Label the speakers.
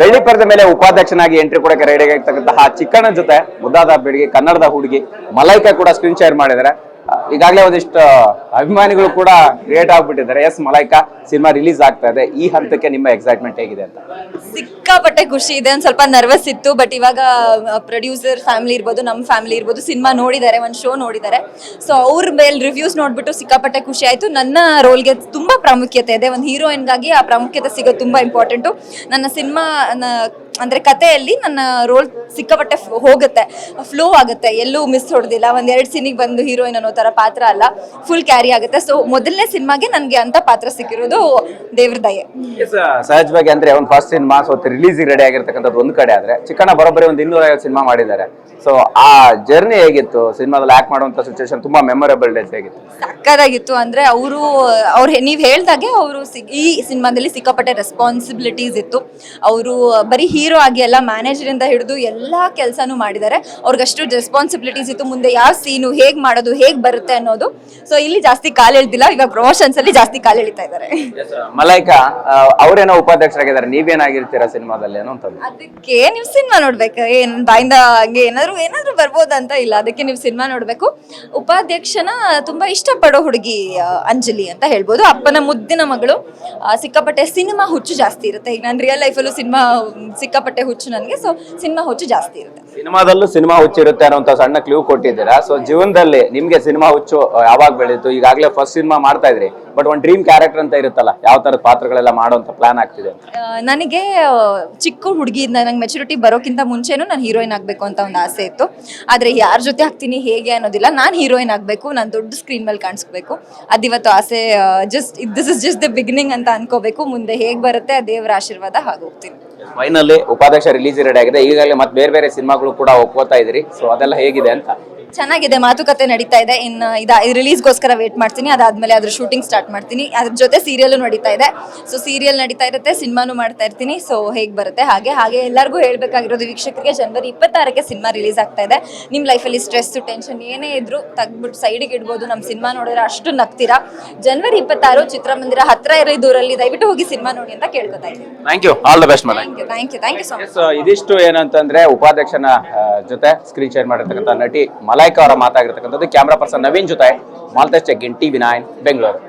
Speaker 1: ಬೆಳ್ಳಿ ಪರದ ಮೇಲೆ ಉಪಾಧ್ಯಕ್ಷನಾಗಿ ಎಂಟ್ರಿ ಕೊಡಕ್ಕೆ ರೆಡಿ ಆಗಿರ್ತಕ್ಕಂತಹ ಚಿಕ್ಕಣ್ಣ ಜೊತೆ ಮುದ್ದಾದ ಬೆಳಿಗ್ಗೆ ಕನ್ನಡದ ಹುಡುಗಿ ಮಲೈಕಾ ಕೂಡ ಸ್ಕ್ರೀನ್ ಶೇರ್ ಮಾಡಿದ್ದಾರೆ. ಈಗಾಗಲೇ ಒಂದಿಷ್ಟು ಅಭಿಮಾನಿಗಳು ಕೂಡ ಕ್ರಿಯೇಟ್ ಆಗ್ಬಿಟ್ಟಿದ್ದಾರೆ. ಎಸ್ ಮಲೈಕಾ ಸಿನಿಮಾ ರಿಲೀಸ್ ಆಗ್ತಾ ಇದೆ. ಈ ಹಂತಕ್ಕೆ ನಿಮ್ಮ ಎಕ್ಸೈಟ್ಮೆಂಟ್ ಹೇಗಿದೆ ಅಂತ?
Speaker 2: ಸಿಕ್ಕಾಪಟ್ಟೆ ಖುಷಿ ಇದೆ. ಒಂದ್ ಸ್ವಲ್ಪ ನರ್ವಸ್ ಇತ್ತು ಬಟ್ ಇವಾಗ ಪ್ರೊಡ್ಯೂಸರ್ ಫ್ಯಾಮಿಲಿ ಇರ್ಬೋದು ನಮ್ಮ ಫ್ಯಾಮಿಲಿ ಇರ್ಬೋದು, ಸಿನಿಮಾ ನೋಡಿದ್ದಾರೆ, ಒಂದು ಶೋ ನೋಡಿದ್ದಾರೆ. ಸೊ ಅವ್ರ ಮೇಲೆ ರಿವ್ಯೂಸ್ ನೋಡ್ಬಿಟ್ಟು ಸಿಕ್ಕಾಪಟ್ಟೆ ಖುಷಿ ಆಯ್ತು. ನನ್ನ ರೋಲ್ಗೆ ತುಂಬಾ ಪ್ರಾಮುಖ್ಯತೆ ಇದೆ. ಒಂದು ಹೀರೋಯಿನ್ಗಾಗಿ ಆ ಪ್ರಾಮುಖ್ಯತೆ ಸಿಗೋದು ತುಂಬಾ ಇಂಪಾರ್ಟೆಂಟು ನನ್ನ ಸಿನಿಮಾ ಅಂದ್ರೆ ಕಥೆಯಲ್ಲಿ ನನ್ನ ರೋಲ್ ಸಿಕ್ಕಾಪಟ್ಟೆ ಹೋಗುತ್ತೆ ಫ್ಲೋ ಆಗುತ್ತೆ. ಎಲ್ಲೂ ಮಿಸ್ ಹೊಡೆದಿಲ್ಲ. ಒಂದ್ ಎರಡು ಸೀನಿಗೆ ಬಂದು ಹೀರೋಯಿನ್ ಅನ್ನೋ ತರ ಪಾತ್ರ ಅಲ್ಲ ಫುಲ್ ಕ್ಯಾರಿ ಆಗುತ್ತೆ. ಸೊ ಮೊದಲನೇ ಸಿನಿಮಾಗೆ ನನಗೆ ಅಂತ ಪಾತ್ರ ಸಿಕ್ಕಿರೋದು ದೇವ್ರ ದಯೆ.
Speaker 1: ಸಹಜವಾಗಿ ಅಂದ್ರೆ ಒಂದು first cinema so release ready ಆಗಿರ್ತಕ್ಕಂಥದ್ದು ಒಂದು ಕಡೆ ಆದ್ರೆ ಚಿಕ್ಕಣ್ಣ ಬರೋಬ್ಬರಿ ಒಂದು ಇನ್ನೂರ ಐವತ್ತು ಸಿನಿಮಾ ಮಾಡಿದ್ದಾರೆ. ಸೊ ಆ ಜರ್ನಿ ಹೇಗಿತ್ತು? ಸಿನಿಮಾದಲ್ಲಿ ಆಕ್ಟ್ ಮಾಡುವಂತ ಸಿಚುವೇಶನ್ ತುಂಬಾ ಮೆಮೊರೇಬಲ್ ಡೇಸ್ ಹೇಗಿತ್ತು?
Speaker 2: ಸಕ್ಕದಾಗಿತ್ತು. ಅಂದ್ರೆ ಅವರು ಅವ್ರು ನೀವು ಹೇಳ್ದಾಗೆ ಅವರು ಈ ಸಿನಿಮಾದಲ್ಲಿ ಸಿಕ್ಕಾಪಟ್ಟೆ ರೆಸ್ಪಾನ್ಸಿಬಿಲಿಟೀಸ್ ಇತ್ತು. ಅವರು ಬರೀ ಹೀರೋ ಆಗಿ ಎಲ್ಲ ಮ್ಯಾನೇಜರ್ ಇಂದ ಹಿಡಿದು ಎಲ್ಲಾ ಕೆಲಸನೂ ಮಾಡಿದ್ದಾರೆ ಅವ್ರಿಗಷ್ಟು ರೆಸ್ಪಾನ್ಸಿಬಿಲಿಟೀಸ್ ಇತ್ತು. ಮುಂದೆ ಯಾವ ಸೀನು ಹೇಗೆ ಮಾಡೋದು ಹೇಗೆ ಬರುತ್ತೆ ಅನ್ನೋದು. ಸೊ ಇಲ್ಲಿ ಜಾಸ್ತಿ ಕಾಲ್ ಎಳ್ದಿಲ್ಲ. ಇವಾಗ ಪ್ರಮೋಷನ್ಸ್ ಅಲ್ಲಿ ಜಾಸ್ತಿ ಕಾಲ್ ಎಳಿತಾ ಇದ್ದಾರೆ
Speaker 1: ಮಲೈಕಾ ಅವರೇನೋ ಉಪಾಧ್ಯಕ್ಷರಾಗಿದ್ದಾರೆ. ನೀವೇನಾಗಿರ್ತೀರಾ ಸಿನಿಮಾದಲ್ಲಿ ಏನೋ ಅಂತಂದು
Speaker 2: ಅದಕ್ಕೆ ನೀವು ಸಿನಿಮಾ ನೋಡ್ಬೇಕು. ಏನ್ ಬಾಯಿಂದ ಹಂಗೆ ಏನಾದ್ರು ಏನಾದ್ರು ಬರ್ಬೋದಂತ ಇಲ್ಲ. ಅದಕ್ಕೆ ನೀವು ಸಿನಿಮಾ ನೋಡ್ಬೇಕು. ಉಪಾಧ್ಯಕ್ಷನ ತುಂಬಾ ಇಷ್ಟಪಡೋ ಹುಡುಗಿ ಆ, ಅಂಜಲಿ ಅಂತ ಹೇಳ್ಬೋದು. ಅಪ್ಪನ ಮುದ್ದಿನ ಮಗಳು. ಆ, ಸಿಕ್ಕಾಪಟ್ಟೆ ಸಿನಿಮಾ ಹುಚ್ಚು ಜಾಸ್ತಿ ಇರುತ್ತೆ. ಈಗ ನಾನು ರಿಯಲ್ ಲೈಫಲ್ಲೂ ಸಿನಿಮಾ ಸಿಕ್ಕಾಪಟ್ಟೆ ಹುಚ್ಚು ನನಗೆ ಸೊ ಸಿನಿಮಾ ಹುಚ್ಚು ಜಾಸ್ತಿ ಇರುತ್ತೆ.
Speaker 1: ಸಿನಿಮಾದಲ್ಲೂ ಸಿನಿಮಾ ಹುಚ್ಚು ಇರುತ್ತೆ ಅನ್ನೋ ಸಣ್ಣ ಕ್ಲೂ ಕೊಟ್ಟಿದ್ದೀರಾ? ಸೊ ಜೀವನದಲ್ಲಿ ನಿಮ್ಗೆ ಸಿನಿಮಾ ಹುಚ್ಚು ಯಾವಾಗ ಬೆಳೀತು? ಈಗಾಗಲೇ ಫಸ್ಟ್ ಸಿನಿಮಾ ಮಾಡ್ತಾ ಇದ್ರಿ. ಬಟ್ ಒಂದು ಡ್ರೀಮ್ ಕ್ಯಾರೆಕ್ಟರ್ ಅಂತ ಇರುತ್ತಲ್ಲ ಯಾವ ತರದ ಪಾತ್ರಗಳೆಲ್ಲ ಮಾಡುವಂಥ ಪ್ಲಾನ್ ಆಗ್ತಿದೆ
Speaker 2: ಆ, ನನಗೆ ಆ, ಚಿಕ್ಕ ಹುಡುಗಿಯಿಂದ ನಂಗೆ ಮೆಚುರಿಟಿ ಬರೋಕ್ಕಿಂತ ಮುಂಚೆನೂ ನಾನು ಹೀರೋಯಿನ್ ಆಗಬೇಕು ಅಂತ ಒಂದು ಆಸೆ ಇತ್ತು. ಆದರೆ ಯಾರ ಜೊತೆ ಆಗ್ತೀನಿ ಹೇಗೆ ಅನ್ನೋದಿಲ್ಲ. ನಾನು ಹೀರೋಯಿನ್ ಆಗಬೇಕು ನಾನು ದೊಡ್ಡ ಸ್ಕ್ರೀನ್ ಮೇಲೆ ಕಾಣಿಸ್ಬೇಕು. ಅದಿವತ್ತು ಆಸೆ just this is just the beginning ಅಂತ ಅನ್ಕೋಬೇಕು. ಮುಂದೆ ಹೇಗೆ ಬರುತ್ತೆ ಆ ದೇವರ ಆಶೀರ್ವಾದ ಹಾಗೆ ಹೋಗ್ತೀನಿ.
Speaker 1: ಫೈನಲಿ ಉಪಾಧ್ಯಕ್ಷ ರಿಲೀಸ್ ರೆಡಿ ಆಗಿದೆ. ಈಗಾಗಲೇ ಮತ್ತೆ ಬೇರೆ ಬೇರೆ ಸಿನಿಮಾಗಳು ಕೂಡ ಒಪ್ಕೋತಾ ಇದ್ರಿ ಸೊ ಅದೆಲ್ಲ ಹೇಗಿದೆ ಅಂತ?
Speaker 2: ಚೆನ್ನಾಗಿದೆ ಮಾತುಕತೆ ನಡೀತಾ ಇದೆ. ಇನ್ನು ಇದು ರಿಲೀಸ್ಗೋಸ್ಕರ ವೇಟ್ ಮಾಡ್ತೀನಿ. ಅದಾದ್ಮೇಲೆ ಅದ್ರ ಶೂಟಿಂಗ್ ಸ್ಟಾರ್ಟ್ ಮಾಡ್ತೀನಿ. ಅದ್ರ ಜೊತೆ ಸೀರಿಯಲ್ ನಡೀತಾ ಇದೆ. ಸೊ ಸೀರಿಯಲ್ ನಡೀತಾ ಇರುತ್ತೆ ಸಿನಿಮಾನು ಮಾಡ್ತಾ ಇರ್ತೀನಿ. ಸೊ ಹೇಗೆ ಬರುತ್ತೆ? ಹಾಗೆ ಹಾಗೆ ಎಲ್ಲರಿಗೂ ಹೇಳ್ಬೇಕಾಗಿರೋದು ವೀಕ್ಷಕರಿಗೆ ಜನವರಿ ಇಪ್ಪತ್ತಾರಕ್ಕೆ ಸಿನಿಮಾ ರಿಲೀಸ್ ಆಗ್ತಾ ಇದೆ. ನಿಮ್ಮ ಲೈಫಲ್ಲಿ ಸ್ಟ್ರೆಸ್ ಟೆನ್ಷನ್ ಏನೇ ಇದ್ರು ತೆಗ್ಬಿಟ್ಟು ಸೈಡಿಗೆ ಇಡ್ಬೋದು. ನಮ್ಮ ಸಿನಿಮಾ ನೋಡಿದ್ರೆ ಅಷ್ಟು ನಗ್ತೀರಾ? ಜನವರಿ ಇಪ್ಪತ್ತಾರು ಚಿತ್ರಮಂದಿರ ಹತ್ರ ಇರೋ ದೂರಲ್ಲಿ ದಯವಿಟ್ಟು ಹೋಗಿ ಸಿನಿಮಾ ನೋಡಿ ಅಂತ ಕೇಳ್ಕೊತಾ ಇದ್ದೀನಿ.
Speaker 1: Thank you all the best
Speaker 2: thank you thank you thank you so much
Speaker 1: ಇದಿಷ್ಟು ಏನಂತಂದ್ರೆ ಉಪಾಧ್ಯಕ್ಷನ ಜೊತೆ ಸ್ಕ್ರೀನ್ ಶೇರ್ ಮಾಡಿರ್ತಕ್ಕಂಥ ನಟಿ ಮಲೈಕಾ ಅವರ ಮಾತಾಗಿರ್ತಕ್ಕಂಥದ್ದು. ಕ್ಯಾಮ್ರಾ ಪರ್ಸನ್ ನವೀನ್ ಜೊತೆ ಮಾಲ್ತೇಶ್ ಚೆಕ್ಕಿನ್ ಟಿವಿ ನೈನ್ ಬೆಂಗಳೂರು